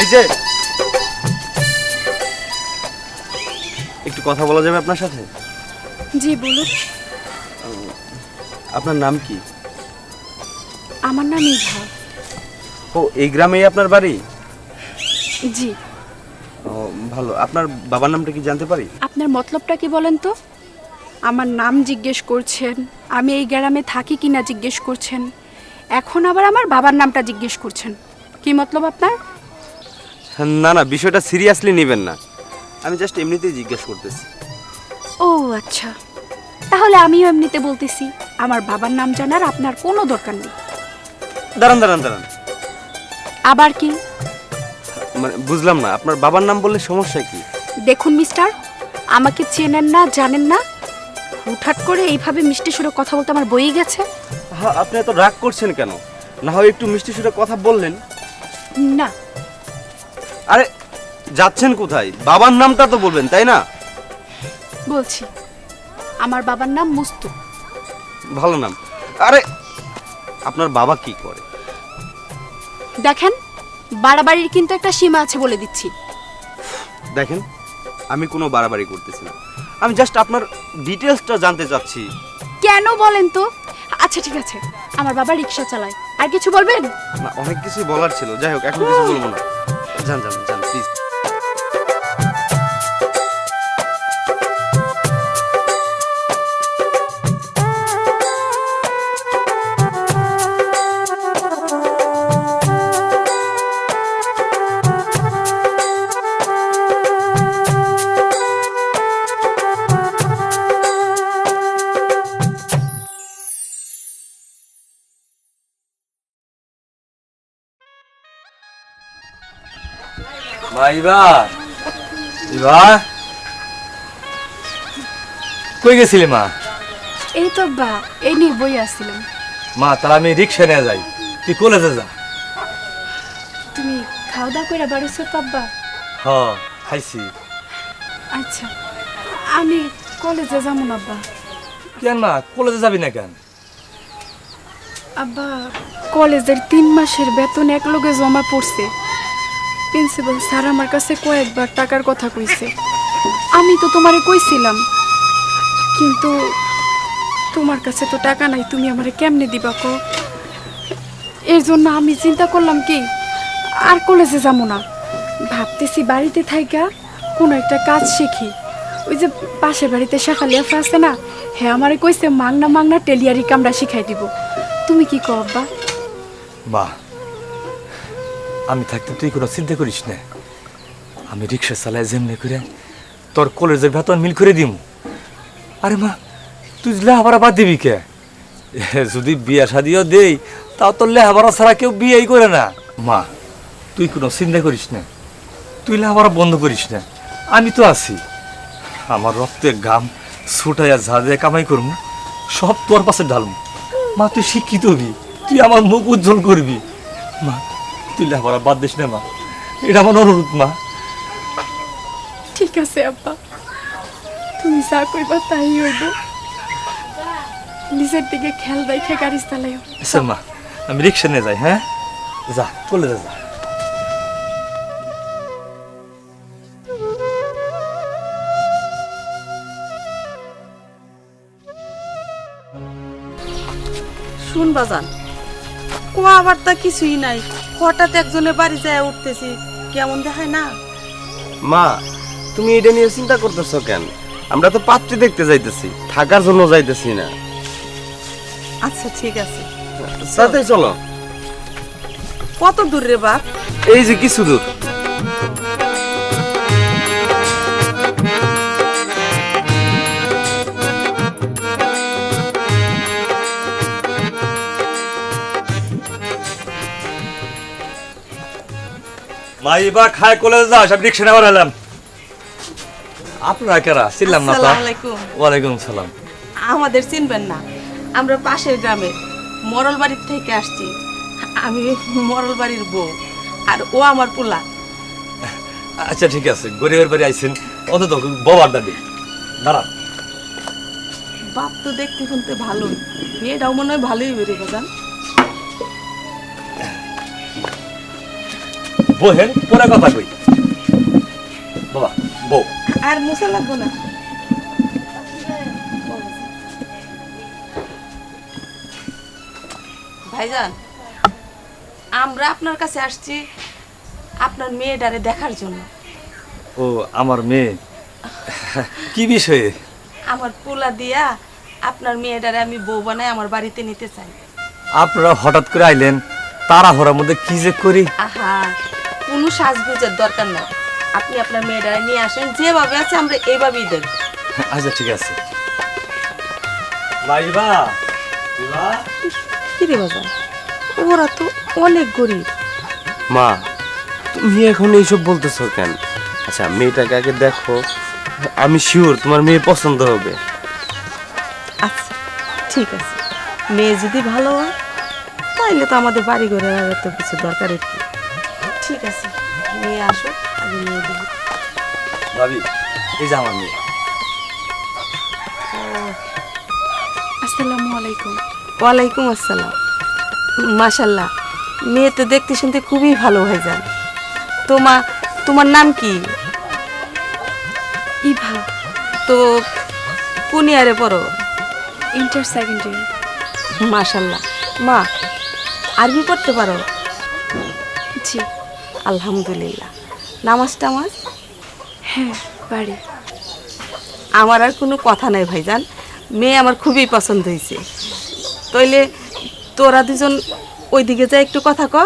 এই যে। একটু কথা বলা যাবে আপনার সাথে? জি বলুন। আপনার নাম কি? আমার নাম ইভা ও এই গ্রামেই আপনার বাড়ি? জি। ও ভালো। আপনার বাবার নামটা কি জানতে পারি? আপনার মতলবটা কি বলেন তো? আমার নাম জিজ্ঞেস করছেন আমি এই গ্রামে থাকি কি না জিজ্ঞেস করছেন এখন আবার আমার বাবার নামটা জিজ্ঞেস করছেন। কি মতলব আপনার? না না বিষয়টা সিরিয়াসলি নেবেন না। আমি জাস্ট এমনিতেই জিজ্ঞেস করতেছি। ও আচ্ছা। তাহলে আমিও এমনিতে বলতেছি আমার বাবার নাম জানার আপনার কোনো দরকার নেই। দাঁড়ান দাঁড়ান দাঁড়ান। আবার কি? মানে বুঝলাম না আপনার বাবার নাম বললে সমস্যা কি? দেখুন মিস্টার আমাকে চেনেন না জানেন না। হুটহাট করে এইভাবে মিষ্টি সুরে কথা বলতে আমার বই গেছে। হ্যাঁ আপনি এত রাগ করছেন কেন? না হয় একটু মিষ্টি সুরে কথা বললেন। না। আরে যাচ্ছেন কোথায়? বাবার নামটা তো বলবেন তাই না? বলছি আমার বাবার নাম মুস্তু। ভালো নাম। আরে আপনার বাবা কি করে? দেখেন বাড়াবাড়ির কিন্তু একটা সীমা আছে বলে দিচ্ছি। দেখেন আমি কোনো বাড়াবাড়ি করতেছি না। আমি জাস্ট আপনার ডিটেলসটা জানতে চাচ্ছি। কেন বলেন তো? আচ্ছা ঠিক আছে। আমার বাবা রিক্সা চালায়। আর কিছু বলবেন? না অনেক কিছু বলার ছিল। যাই হোক এখন কিছু বলব না। জান জান যান। মা ইবা ইবা কই গেছিলি মা? এই তো বা এই নিয়ে বই আসছিলাম। মা তাহলে আমি রিক্সা নিয়ে যাই। তুই কলেজে যা। তুমি খাওয়া দাওয়া করে বাড়িছো তো আব্বা হ খাইছি। আচ্ছা আমি কলেজে যাব না আব্বা। কেন মা? কলেজে যাবি না কেন? আব্বা কলেজের তিন মাসের বেতন এক লগে জমা পড়ছে। প্রিন্সিপাল, স্যার আমার কাছে কয়েকবার টাকার কথা কইছে। আমি তো তোমারে কইছিলাম, কিন্তু তোমার কাছে তো টাকা নাই, তুমি আমারে কেমনে দিবা কো এর জন্য আমি চিন্তা করলাম কি, আর কলেজে যাব না। ভাবতেছি বাড়িতে থাইকা কোনো একটা কাজ শিখি। ওই যে পাশের বাড়িতে শাখালিয়াফা আছে না হ্যাঁ আমারে কইছে মাংনা মাংনা টেলিয়ারি কামড়া শিখাই দিব। তুমি কি কও আব্বা? মা আমি থাকতে তুই কোনো চিন্তা করিস না। আমি রিক্সা চালাই যেমনি করে তোর কলেজের বেতন মিল করে দিম। আরে মা, তুই লেহাবারা বাদ দিবি কে? যদি বিয়া শাদিও দেই, তাও তোর লেহাবারা ছাড়া কেউ বিয়েই করে না। মা, তুই কোনো চিন্তা করিস না। তুই লেহাবারা বন্ধ করিস না। আমি তো আছি। আমার রক্তের ঘাম ছুটাইয়া ঝা দিয়ে কামাই করব সব তোর পাশে ঢালবো মা, তুই শিক্ষিত হবি। তুই আমার মুখ উজ্জ্বল করবি। মা তুই লেখাপড়া বাদ দিস না মা। এটা আমার অনুরোধ মা। ঠিক আছে আব্বা। তুমি যা কইবা তাই হইব। নিজের দিকে খেয়াল রেখে গাড়ি চালাইও। আচ্ছা মা আমি রিক্সা নিয়ে যাই হ্যাঁ? যা চলে যা যা। শুন বাজান কো আবার তা কিছুই নাই। হঠাৎ একজনের বাড়ি যায় উঠতেছি কেমন দেখায় না? মা তুমি এটা নিয়ে চিন্তা করতেছো কেন? আমরা তো পাত্রী দেখতে যাইতেছি থাকার জন্য যাইতেছি না। আচ্ছা ঠিক আছে। সাথে চলো। কত দূর রে বাপ? এই যে কিছু দূর। এবার খায় কলেজে যা সব রিক্সা নেওয়ার এলাম আপনারা কেরা? চিনলাম না আলাইকুম। ওয়ালাইকুম সালাম। আমাদের চিনবেন না। আমরা পাশের গ্রামে মরল বাড়ির থেকে আসছি। আমি মরল বাড়ির বউ আর ও আমার পোলা। আচ্ছা ঠিক আছে গরিবের বাড়ি আইছেন। অন্তত বাবার দিই দাঁড়ান। বাপ তো দেখতে শুনতে ভালোই। মেয়েটাও মনে হয় ভালোই বেরিয়ে বাজান বহেন পরে কথা কই। বাবা বউ। আর মশা লাগবো না। ভাইজান আমরা আপনার কাছে আসছি আপনার মেয়েটারে দেখার জন্য। ও আমার মেয়ে? কি বিষয়ে? আমার পোলা দিয়া আপনার মেয়েটারে আমি বউ বানাই আমার বাড়িতে নিতে চাই। আপনারা হঠাৎ করে আইলেন তারা হরার মধ্যে কি যে করি? আহা কোনো সাজগুজের দরকার নাই। আপনি আপনার মেয়েটারে নিয়ে আসেন যেভাবে আছে আমরা এইভাবেই দেখব। আচ্ছা ঠিক আছে। লাইবা কি রে বাজান ওরা তো অনেক গরিব। মা তুমি এখন এইসব বলতেছো কেন? আচ্ছা মেয়েটাকে আগে দেখো। আমি শিওর তোমার মেয়ে পছন্দ হবে। আচ্ছা ঠিক আছে। মেয়ে যদি ভালো হয় তাইলে তো আমাদের বাড়ি ঘরে আর তো কিছু দরকার কি ঠিক আছে মেয়ে আসো আমি মেয়ে দেবো। ভাবি এই যে আমার মেয়ে। আসসালামু আলাইকুম। ওয়ালাইকুম আসসালাম। মাশাল্লাহ মেয়ে তো দেখতে শুনতে খুবই ভালো হয়ে যান তোমা তোমার নাম কি? ইভা। তো কোন ইয়ারে পড়ো? ইন্টার সেকেন্ড ইয়ার মাশাল্লাহ। মা আরবি পড়তে পারো? জি। আলহামদুলিল্লাহ। নামাজ টামাজ? হ্যাঁ পারি। আমার আর কোনো কথা নাই ভাইজান। মেয়ে আমার খুবই পছন্দ হয়েছে। তইলে তোরা দুজন ওইদিকে যা একটু কথা ক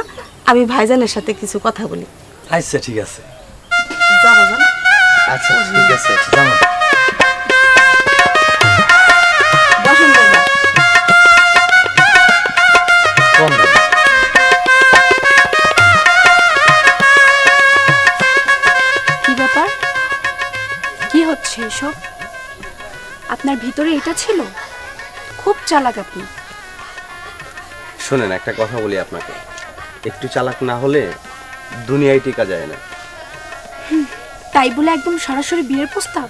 আমি ভাইজানের সাথে কিছু কথা বলি। আচ্ছা ঠিক আছে। আচ্ছা ঠিক আছে এসব? আপনার ভিতরে এটা ছিল? খুব চালাক আপনি। শোনেন একটা কথা বলি আপনাকে। একটু চালাক না হলে দুনিয়ায় টিকা যায় না। তাই বলে একদম সরাসরি বিয়ের প্রস্তাব?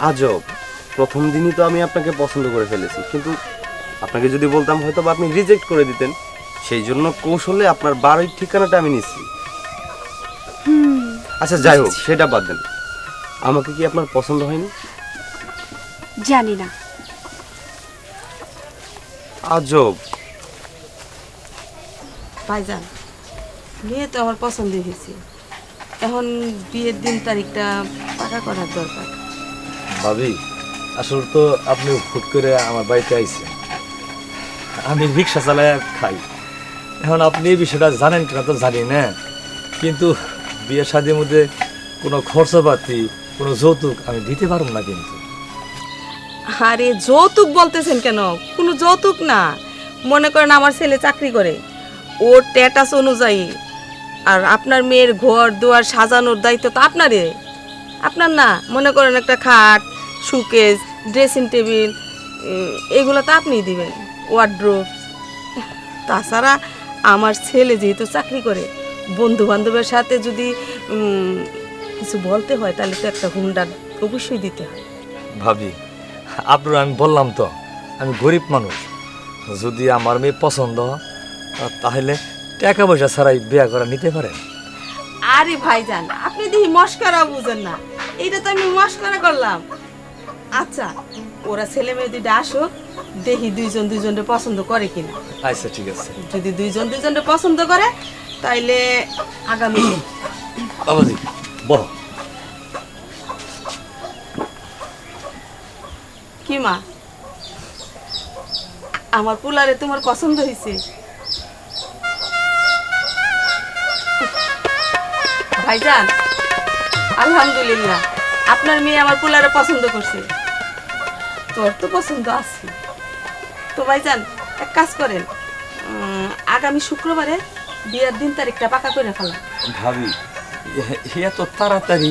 আজব। প্রথম দিনই তো আমি আপনাকে পছন্দ করে ফেলেছি কিন্তু আপনাকে যদি বলতাম হয়তো বা আপনি রিজেক্ট করে দিতেন। সেই জন্য কৌশলে আপনার বাড়ির ঠিকানাটা আমি নিচ্ছি। আচ্ছা যাই হোক সেটা বাদ দেন। আমাকে কি আপনার পছন্দ হয়নি? জানি না। আজব। ভাইজান মেয়ে তো আমার পছন্দ হয়েছে। এখন বিয়ের দিন তারিখটা পাকা করার দরকার। ভাবি আসলে তো আপনি হুট করে আমার বাড়িতে আইছেন। আমি রিক্সা চালায় খাই। এখন আপনি এই বিষয়টা জানেন কিনা তো জানি না। কিন্তু বিয়ে শাদির মধ্যে কোনো খরচপাতি কোনো যৌতুক আমি দিতে পারব না কিন্তু। আরে যৌতুক বলতেছেন কেন? কোনো যৌতুক না। মনে করেন আমার ছেলে চাকরি করে। ওর স্ট্যাটাস অনুযায়ী। আর আপনার মেয়ের ঘর, দুয়ার সাজানোর দায়িত্ব তো আপনারই। আপনার না, মনে করেন একটা খাট, সুকেস ড্রেসিং টেবিল এগুলো তো আপনিই দিবেন ওয়ার্ড্রোব তাছাড়া আমার ছেলে যেহেতু চাকরি করে বন্ধু বান্ধবের সাথে যদি কিছু বলতে হয় তাহলে তো একটা হুন্ডার অবশ্যই দিতে হয়। ভাবি আপনার আমি বললাম তো আমি গরিব মানুষ। যদি আমার মেয়ে পছন্দ তাহলে টাকা পয়সা ছাড়াই বিয়ে করা নিতে পারেন আরে ভাইজান আপনি দেখি মস্করা বুঝেন না। এইটা তো আমি মস্করা করলাম। আচ্ছা ওরা ছেলে মেয়ে দুইটা আসুক দেখি দুইজন দুইজনের পছন্দ করে কিনা। আচ্ছা ঠিক আছে। যদি দুইজন দুইজনের পছন্দ করে তাইলে আগামী। বাবাজি বহ কি মা? আমার পুলারে তোমার পছন্দ হয়েছে ভাইজান আলহামদুলিল্লাহ। আপনার মেয়ে আমার পুলারে পছন্দ করছে। তোর তো পছন্দ আছে। তো ভাইজান এক কাজ করেন। আগামী শুক্রবারে বিয়ের দিন তারিখটা পাকা করে ফেলা ভাবি এ তো তাড়াতাড়ি।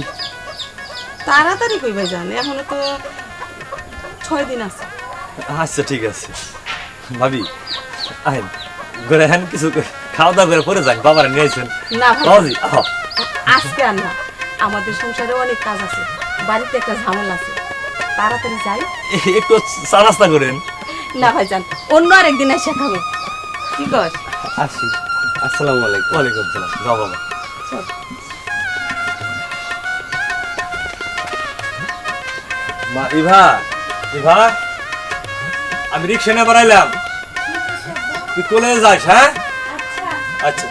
তাড়াতাড়ি কই ভাইজান এখনও তো ছয় দিন আছে। আচ্ছা ঠিক আছে। ভাবি আইন ঘরে হ্যান কিছু খাওয়া দাওয়া করে পরে যাই বাবার নিয়েছেন না ভাই আজকে আর না আমাদের সংসারে অনেক কাজ আছে বাড়িতে একটা ঝামেলা আছে। তাড়াতাড়ি যাই। একটু চা নাস্তা করেন। না ভাইজান অন্য আরেকদিন এসে খাব। কি কর? আসি। আসসালামু আলাইকুম। ওয়ালাইকুম সালাম যাও বাবা। মা ইভা ইভা আমি রিক্সা নিয়ে বাড়াইলাম। তুই চলে যাস হ্যাঁ? আচ্ছা।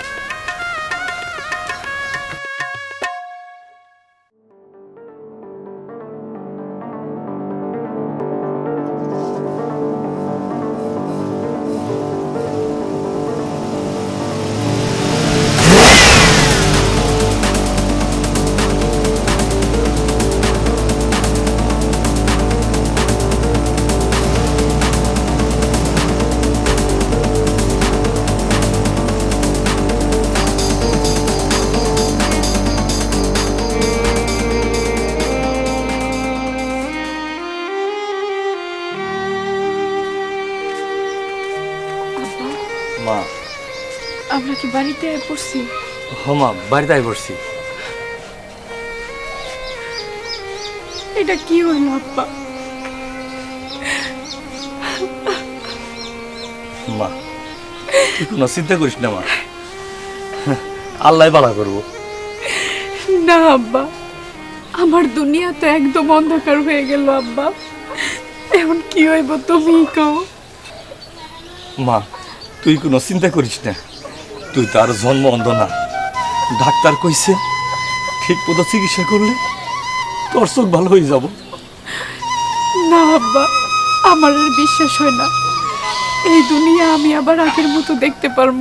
আমরা কি বাড়িতে পড়ছি? হ মা বাড়িতে আই পড়ছি। এটা কি হইল আব্বা? মা তুই কোনো চিন্তা করিস না মা। আল্লাহ বালা করব। না আব্বা। আমার দুনিয়া তো একদম অন্ধকার হয়ে গেল আব্বা। এখন কি হইব তুমি কও? মা তুই কোনো চিন্তা করিস না। তুই তার জন্ম অন্ধ না। ডাক্তার কইছে ঠিক মতো চিকিৎসা করলে তোর চোখ ভালো হয়ে যাব। না আব্বা আমার আর বিশ্বাস হয় না। এই দুনিয়া আমি আবার আগের মতো দেখতে পারব।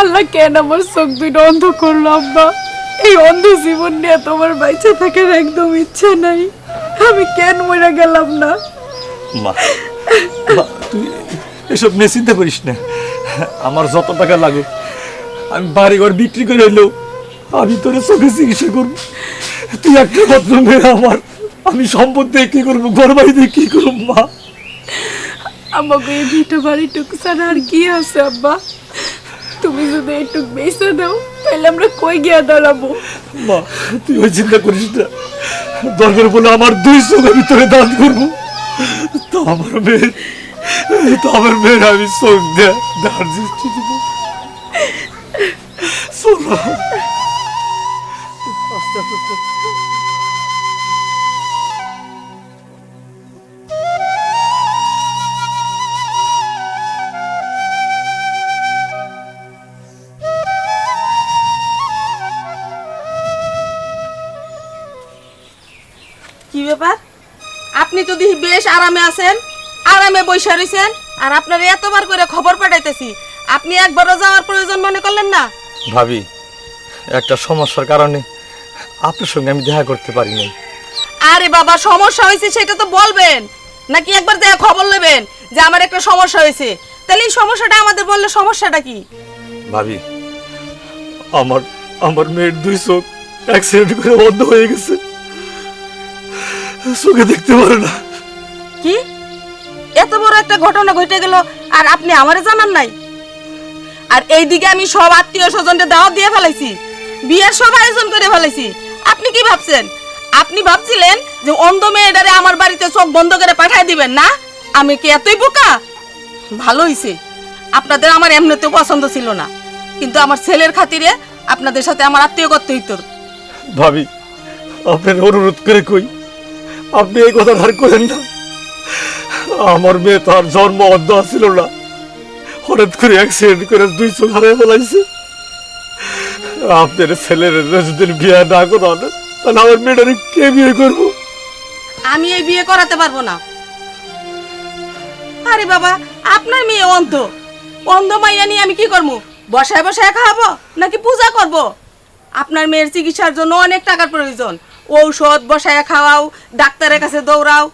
আল্লাহ কেন আমার চোখ দুইটা অন্ধ করল আব্বা? এই অন্ধ জীবন নিয়ে তোমার বাইচে থাকার একদম ইচ্ছা নাই। আমি কেন মরে গেলাম না? মা মা, তুই এসব নিয়ে চিন্তা করিস না। আমার যত টাকা লাগুক আমি বাড়ি ঘর বিক্রি করে হইলেও আমি তোর চোখে চিকিৎসা করব। তুই একটা মাত্র মেয়ে আমার। আমি সম্পদ দিয়ে কি করব ঘর বাড়ি দিয়ে কি করব মা? আমাকে এই ভিটা বাড়িটুকু ছাড়া আর কি আছে আব্বা? তুমি যদি এইটুক বেঁচে দাও তাহলে আমরা কই গিয়া দাঁড়াবো? মা তুই ওই চিন্তা করিস না। দরকার বলে আমার দুই চোখ আমি তোকে দান করব। তো আমার মেয়ের মেয়ের আমি চোখ দিয়ে দান দৃষ্টি দিব চলো আস্তে আস্তে কি ব্যাপার? আপনি তো দেখি বেশ আরামে আছেন। আরামে বৈশা রয়েছেন আর আপনার এতবার করে খবর পাঠাইতেছি। আপনি একবারও যাওয়ার প্রয়োজন মনে করলেন না? ভাবি একটা সমস্যার কারণে আপনার সঙ্গে আমি দেখা করতে পারি নাই। আরে বাবা সমস্যা হয়েছে সেটা তো বলবেন। নাকি একবার দেখা খবর নেবেন যে আমার একটা সমস্যা হয়েছে? তাহলে এই সমস্যাটা আমাদের বললে সমস্যাটা কি? ভাবি আমার আমার মেয়ের দুই চোখ অ্যাক্সিডেন্ট করে বন্ধ হয়ে গেছে। চোখে দেখতে পারে না। কি? এত বড় একটা ঘটনা ঘটে গেল, আর আপনি আমারে জানান নাই। আর এইদিকে আমি সব আত্মীয় স্বজনকে দাওয়াত দিয়ে ফেলাইছি, বিয়ের সব আয়োজন করে ফেলাইছি। আপনি কি ভাবছেন? আপনি ভাবছিলেন যে অন্ধ মেয়েটারে আমার বাড়িতে চোখ বন্ধ করে পাঠিয়ে দিবেন না? আমি কি এতই বোকা? ভালো হইছে। আপনাদের আমার এমনিতেও পছন্দ ছিল না। কিন্তু আমার ছেলের খাতিরে আপনাদের সাথে আমার আত্মীয় করতে হইতো। ভাবি, আপনার অনুরোধ করে কই, আপনি এই কথা ধার করেন না। আমার মেয়ে তার জন্ম অন্ধ ছিল না। হঠাৎ করে অ্যাক্সিডেন্ট করে দুই চোখ হারিয়ে ফেলাইছে। আপনার ছেলের যদি বিয়ে না করান তাহলে আমার মেয়েটারে কে বিয়ে করব? আমি এই বিয়ে করাতে পারব না। আরে বাবা, আপনার মেয়ে অন্ধ। অন্ধ মাইয়া নিয়ে আমি কি করব? বসায় বসায় খাওয়াবো, নাকি পূজা করব? আপনার মেয়ের চিকিৎসার জন্য অনেক টাকার প্রয়োজন। ঔষধ বসায় খাওয়াও, ডাক্তারের কাছে দৌড়াও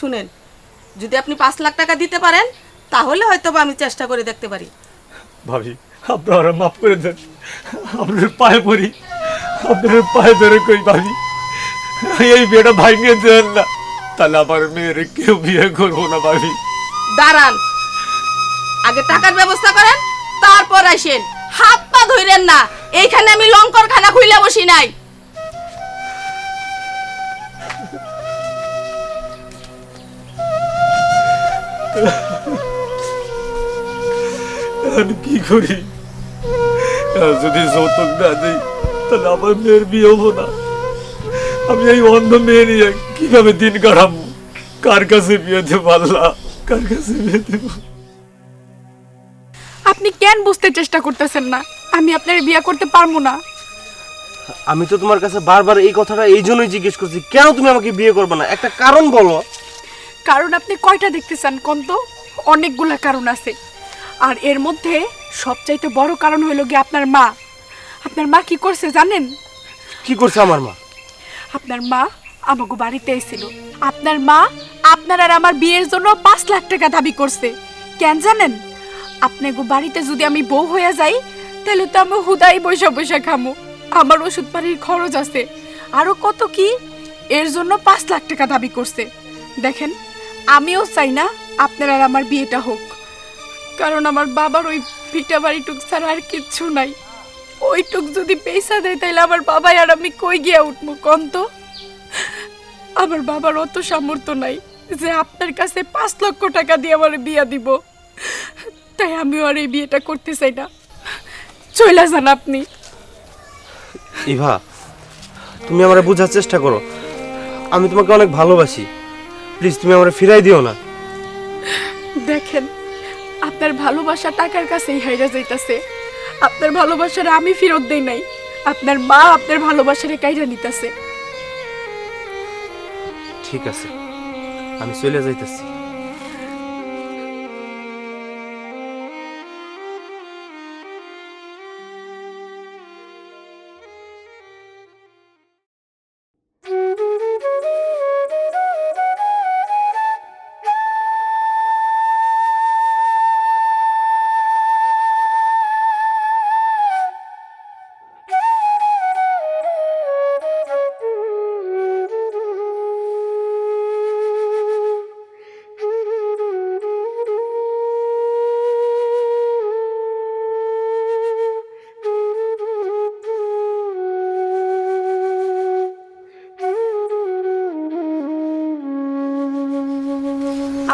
শুনেন যদি আপনি পাঁচ লাখ টাকা দিতে পারেন তাহলে হয়তো বা আমি চেষ্টা করে দেখতে পারি। ভাবি আপনারা মাফ করে দেন। আপনার পায়ে পড়ি। আপনার পায়ে ধরে কই ভাবি? এই বিয়েটা ভাঙিয়ে দেন না। তাহলে আমার মেয়ের কেউ বিয়ে করব না ভাবি। দাঁড়ান। আগে টাকার ব্যবস্থা করেন তারপর আসেন। হাত পা ধইরেন না। এইখানে আমি লঙ্কর খানা খুইলা বসি নাই। আমি কি করি? যদি যৌতুক না দিই তাহলে আমার মেয়ের বিয়ে হব না। আমি এই অন্ধ মেয়ে নিয়ে কীভাবে দিন কাটাবো? কার কাছে বিয়ে দেবো আল্লাহ? কার কাছে বিয়ে দেবো? আপনি কেন বুঝতে চেষ্টা করতেছেন না? আমি আপনার বিয়ে করতে পারব না। আমি তো তোমার কাছে বারবার এই কথাটা এই জন্যই জিজ্ঞেস করছি কেন তুমি আমাকে বিয়ে করবে না? একটা কারণ বলো। কারণ আপনি কয়টা দেখতে চান কোন তো অনেকগুলা কারণ আছে। আর এর মধ্যে সবচাইতে বড় কারণ হলো গিয়ে আপনার মা। আপনার মা কি করছে জানেন? কি করছে আমার মা? আপনার মা আমাকে বাড়িতে এসেছিল আপনার মা আপনার আর আমার বিয়ের জন্য পাঁচ লাখ টাকা দাবি করছে। কেন জানেন? আপনাকে বাড়িতে যদি আমি বউ হয়ে যাই তাহলে তো আমি হুদাই বৈশা বৈশা খামো। আমার ওষুধ পানির খরচ আছে। আরও কত কি? এর জন্য পাঁচ লাখ টাকা দাবি করছে। দেখেন আমিও চাই না আপনার আর আমার বিয়েটা হোক। কারণ আমার বাবার ওই ভিটা বাড়িটুক ছাড়া আর কিচ্ছু নাই। ওইটুক যদি পয়সা দেয় তাহলে আমার বাবাই আর আমি কই গিয়া উঠবো কন্ত আমার বাবার অত সামর্থ্য নাই যে আপনার কাছে পাঁচ লক্ষ টাকা দিয়ে আমার বিয়া দিব। তাই আমিও আর এই বিয়েটা করতে চাই না। চলে যান আপনি। ইভা, তুমি আমার বোঝার চেষ্টা করো। আমি তোমাকে অনেক ভালোবাসি। প্লিজ তুমি আমার ফিরাই দিও না। দেখেন আপনার ভালোবাসা টাকার কাছেই হাইরা যাইতাছে। আপনার ভালোবাসার আমি ফিরত দেই নাই। আপনার মা আপনার ভালোবাসারে কাইরা নিতাছে। ঠিক আছে আমি চলে যাইতেছি।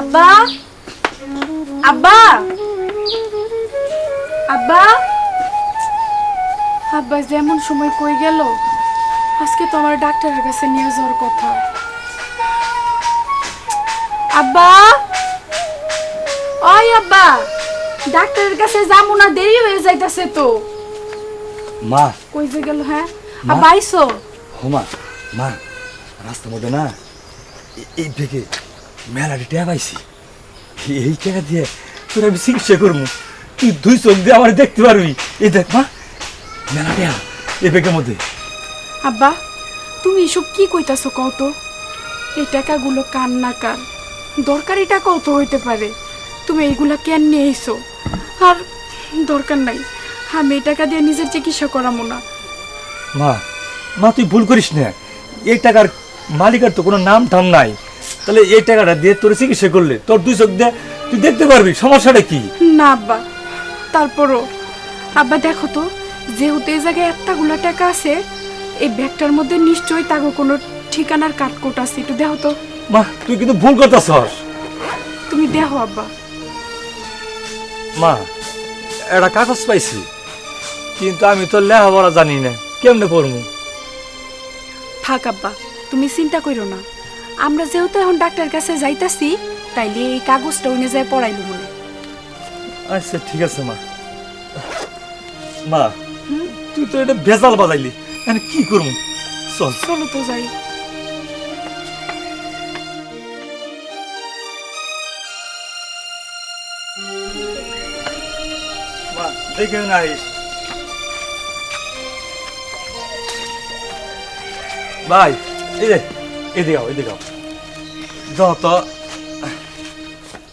আব্বা? আব্বা? আব্বা? আব্বা যেমন সময় কই গেল আজকে তো আমার ডাক্তারের কাছে নিয়ে যাওয়ার কথা। আব্বা? ওই আব্বা ডাক্তারের কাছে যাব না দেরি হয়ে যাইতাছে তো। মা। কই যে গেল হ্যাঁ? আব্বা আইসো। হোমা মা রাস্তার মধ্যে না এই থেকে মেলাটি ট্যাব আইছি এই টাকা দিয়ে তোর আমি চিকিৎসা করব। তুই দুই চোখ দিয়ে আমার দেখতে পারবি। এই দেখ মা মেলা ট্যাব এই ব্যাগের মধ্যে। আব্বা তুমি এসব কি কইতাছো কত এই টাকাগুলো কান না কান দরকারি টাকাও তো হইতে পারে। তুমি এইগুলা কেন নিয়ে এসো আর দরকার নাই। আমি এই টাকা দিয়ে নিজের চিকিৎসা করামো না। মা মা তুই ভুল করিস না। এই টাকার মালিকের তো কোনো নাম টাম নাই। তাহলে এই টাকাটা দিয়ে তোর চিকিৎসা করলে তোর দুই চোখ দিয়ে তুই দেখতে পারবি সমস্যাটা কি? না আব্বা তারপরও আব্বা দেখো তো যেহেতু এই জায়গায় এতগুলো টাকা আছে এই ব্যাগটার মধ্যে নিশ্চয়ই তাগো কোনো ঠিকানার কাটকোট আছে একটু দেখো তো। মা তুই কিন্তু ভুল করতেছস। তুমি দেখো আব্বা। মা একটা কাগজ পাইছি কিন্তু আমি তো লেখাপড়া জানি না কেমনে পড়ব থাক আব্বা তুমি চিন্তা করো না। আমরা যেহেতু এখন ডাক্তার কাছে যাইতাছি তাইলে এই কাগজটা উনি যায় পড়াইলো মনে আচ্ছা ঠিক আছে মা। মা তুই তো এটা ভেজাল বাজাইলি। আমি কি করব? চল। চলো তো যাই। দেখে ভাই এই এদিকে আও এদিকে আও যাও তো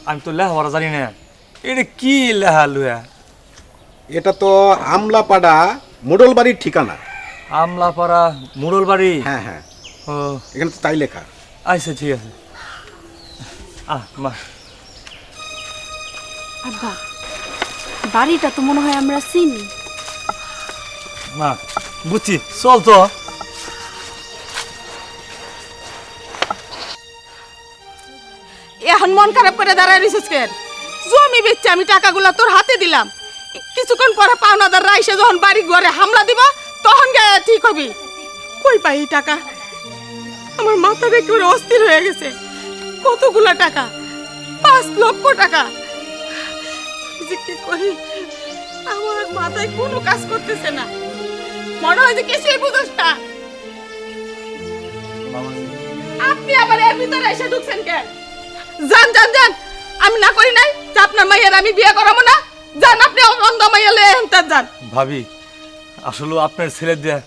আমি তো লেখাপড়া জানি না। এটা কি লেহা লুয়া? এটা তো আমলাপাড়া মোডল বাড়ির ঠিকানা। আমলাপাড়া মুরল বাড়ি হ্যাঁ হ্যাঁ। ও। এখানে তো তাই লেখা। আচ্ছা ঠিক আছে। আহ মা। আব্বা বাড়িটা তো মনে হয় আমরা চিনি। মা বুঝছি। চল তো। এখন মন খারাপ করে দাঁড়ায় রইছিস কেন? জমি বেচছে আমি টাকাগুলো তোর হাতে দিলাম। কিছুক্ষণ পরে পাওনাদার রাইসে যখন বাড়ি ঘরে হামলা দিব তখন গে ঠিক হবি। কই পাই এই টাকা? আমার মাথাটা একেবারে অস্থির হয়ে গেছে। কতগুলা টাকা? পাঁচ লক্ষ টাকা। যে কি করি? আমার মাথায় কোনো কাজ করতেছে না। মনে হয় যে কিছুই বুঝোস না। আপনি আবার এর ভিতরে এসে ঢুকছেন কেন? যান যান যান আমি না করি নাই যে আপনার মাইয়ের আমি বিয়ে করাবো না। যান আপনি অন্ধ মাইয়া লয়ে হেনতার যান ভাবি আসলে আপনার ছেলে দিয়ে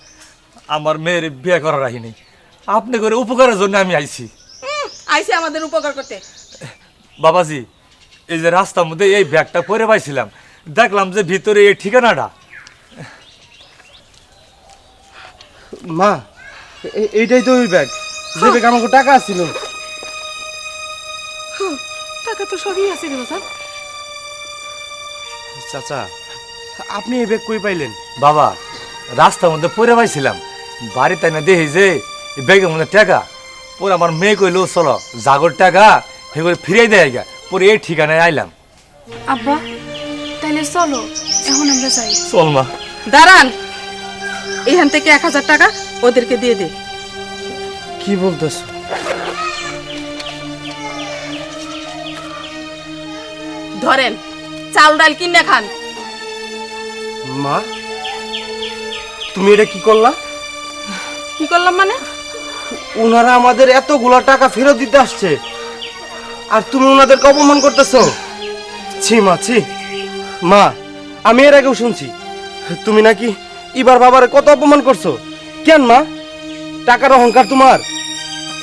আমার মেয়ের বিয়ে করা রাখিনি আপনি করে উপকারের জন্য আমি আইছি। আইছি আমাদের উপকার করতে। বাবাজি এই যে রাস্তার মধ্যে এই ব্যাগটা পরে পাইছিলাম দেখলাম যে ভিতরে এই ঠিকানাটা। মা এইটাই তো ওই ব্যাগ। যে ব্যাগ আমাকে টাকা ছিল টাকা তো সবই আছে রে বাজান চাচা আপনি এই ব্যাগ কই পাইলেন? বাবা রাস্তার মধ্যে পরে পাইছিলাম। বাড়িতে না দেখি যে এই ব্যাগের মধ্যে টাকা। পরে আমার মেয়ে কইলো চলো জাগর টাকা সেগুলো ফিরিয়ে দেয় গা। পরে এই ঠিকানায় আইলাম। আব্বা তাইলে চলো এখন আমরা যাই। চল মা। দাঁড়ান। এখান থেকে এক হাজার টাকা ওদেরকে দিয়ে দে। কি বলতেছ? ধরেন চাল ডাল কিনে খান। মা তুমি এটা কি করলা? কি করলাম মানে? ওনারা আমাদের এতগুলা টাকা ফেরত দিতে আসছে আর তুমি ওনাদেরকে অপমান করতেছো। ছি মা ছি। মা আমি এর আগেও শুনছি তুমি নাকি এবার বাবারে কত অপমান করছ? কেন মা? টাকার অহংকার তোমার।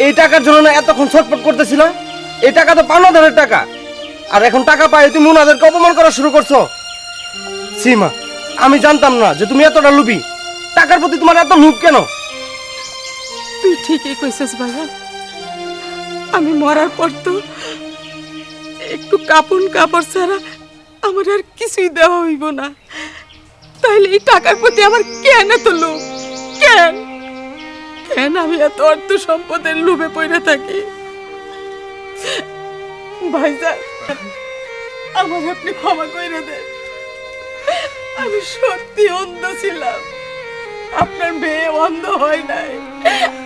এই টাকার জন্য না এতক্ষণ ছটফট করতেছিলা? এই টাকা তো পাওনাদারের টাকা। আর এখন টাকা পাই তুমি ওনাদেরকে অপমান করা শুরু করছ। ছি মা আমি জানতাম না যে তুমি এতটা লুবি। টাকার প্রতি তোমার এত লোভ কেন? তুই ঠিকই কইছিস বাজান আমি মরার পর তো একটু কাপন কাপড় ছাড়া আমার আর কিছুই দেওয়া হইব না। তাইলে এই টাকার প্রতি আমার কেন এত লোভ? কেন? কেন আমি এত অর্থ সম্পদের লোভে পড়ে থাকি? ভাইজান আমার আপনি ক্ষমা করে দেন। আমি সত্যি অন্ধ ছিলাম। আপনার মেয়ে অন্ধ হয় নাই।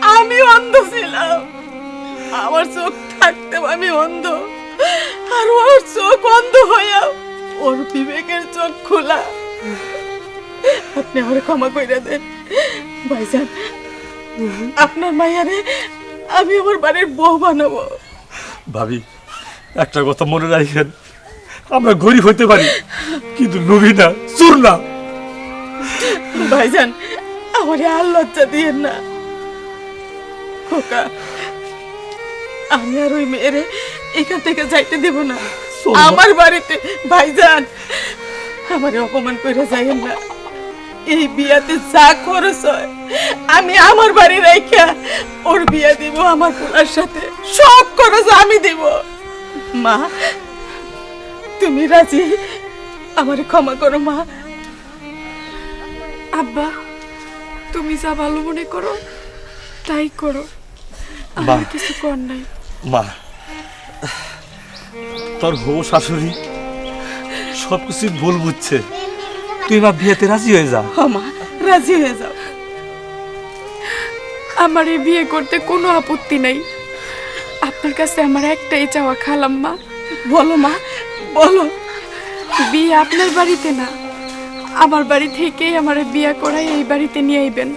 আমি অন্ধ ছিলাম। আমার চোখ থাকতে আমি অন্ধ। আর ওর চোখ অন্ধ হইয়া ওর বিবেকের চোখ খোলা। আপনি আমার ক্ষমা কইরা দেন। ভাইজান, আপনার মায়ারে আমি আমার বাড়ির বউ বানাবো। ভাবি একটা কথা মনে রাখেন আমরা গরিব হইতে পারি কিন্তু লোভী না চুর না। ভাইজান আমার আর লজ্জা দিয়েন না। খোকা আমি আর ওই মেয়েরে এখান থেকে যাইতে দেব না। আমার বাড়িতে ভাইজান আমারে অপমান করে যাইয়েন না। এই বিয়াতে যা খরচ হয় আমি আমার বাড়ি রাইখা ওর বিয়া দিব আমার পোলার সাথে। সব খরচ আমি দিব। মা তুমি রাজি? আমারে ক্ষমা করো মা। আব্বা তুমি যা ভালো মনে করো তাই করো। আমার কিছু কর নাই। মা তোর হবু শাশুড়ি সব কিছু ভুল বুঝছে। তুই মা বিয়েতে রাজি হয়ে যা। হ মা রাজি হয়ে যাও। আমার এই বিয়ে করতে কোনো আপত্তি নাই। আপনার কাছে আমার একটাই চাওয়া খালাম মা বলো মা বলো। বিয়ে আপনার বাড়িতে না। আমার বাড়ি থেকেই আমার বিয়ে করাই এই বাড়িতে নিয়ে আইবেন।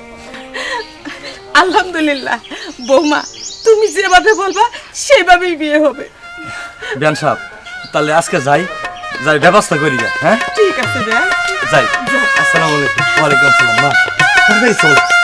আলহামদুলিল্লাহ। বৌমা তুমি যেভাবে বলবা সেভাবেই বিয়ে হবে। বিয়ান সাহেব তাহলে আজকে যাই যাই ব্যবস্থা করি হ্যাঁ? ঠিক আছে যাই। আসসালামু আলাইকুম। ওয়ালাইকুম আসসালাম মা। চল